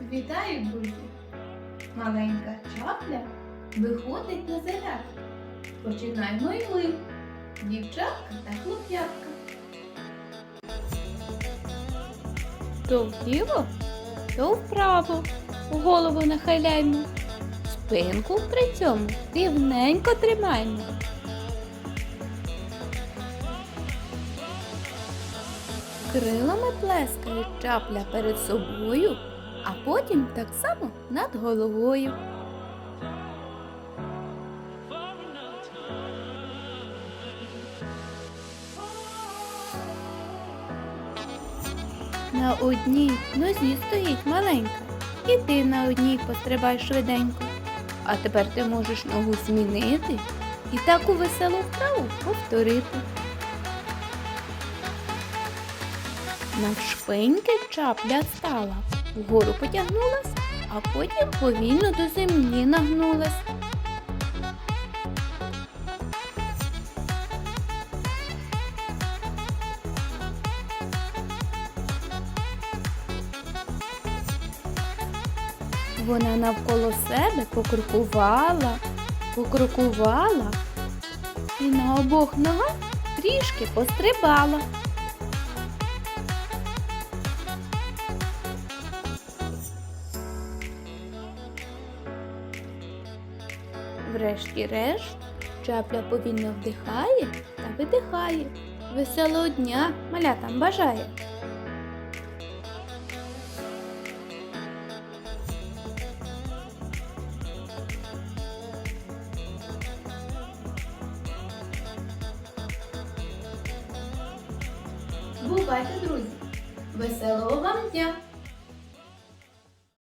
Вітаю, друзі! Маленька чапля виходить на зарядку. Починаємо й ми, дівчатка та хлоп'ятка. То вліво, то вправо. Голову нахиляємо. Спинку при цьому рівненько тримаємо. Крилами плескає чапля перед собою, а потім так само над головою. На одній нозі стоїть маленька, і ти на одній пострибай швиденько. А тепер ти можеш ногу змінити і таку веселу вправу повторити. Навшпиньки чапля стала, вгору потягнулась, а потім повільно до землі нагнулась. Вона навколо себе покрукувала, покрукувала і на обох ногах трішки пострибала. Врешті-решт, чапля повільно вдихає та видихає. Веселого дня малятам бажає. Бувайте, друзі! Веселого вам дня!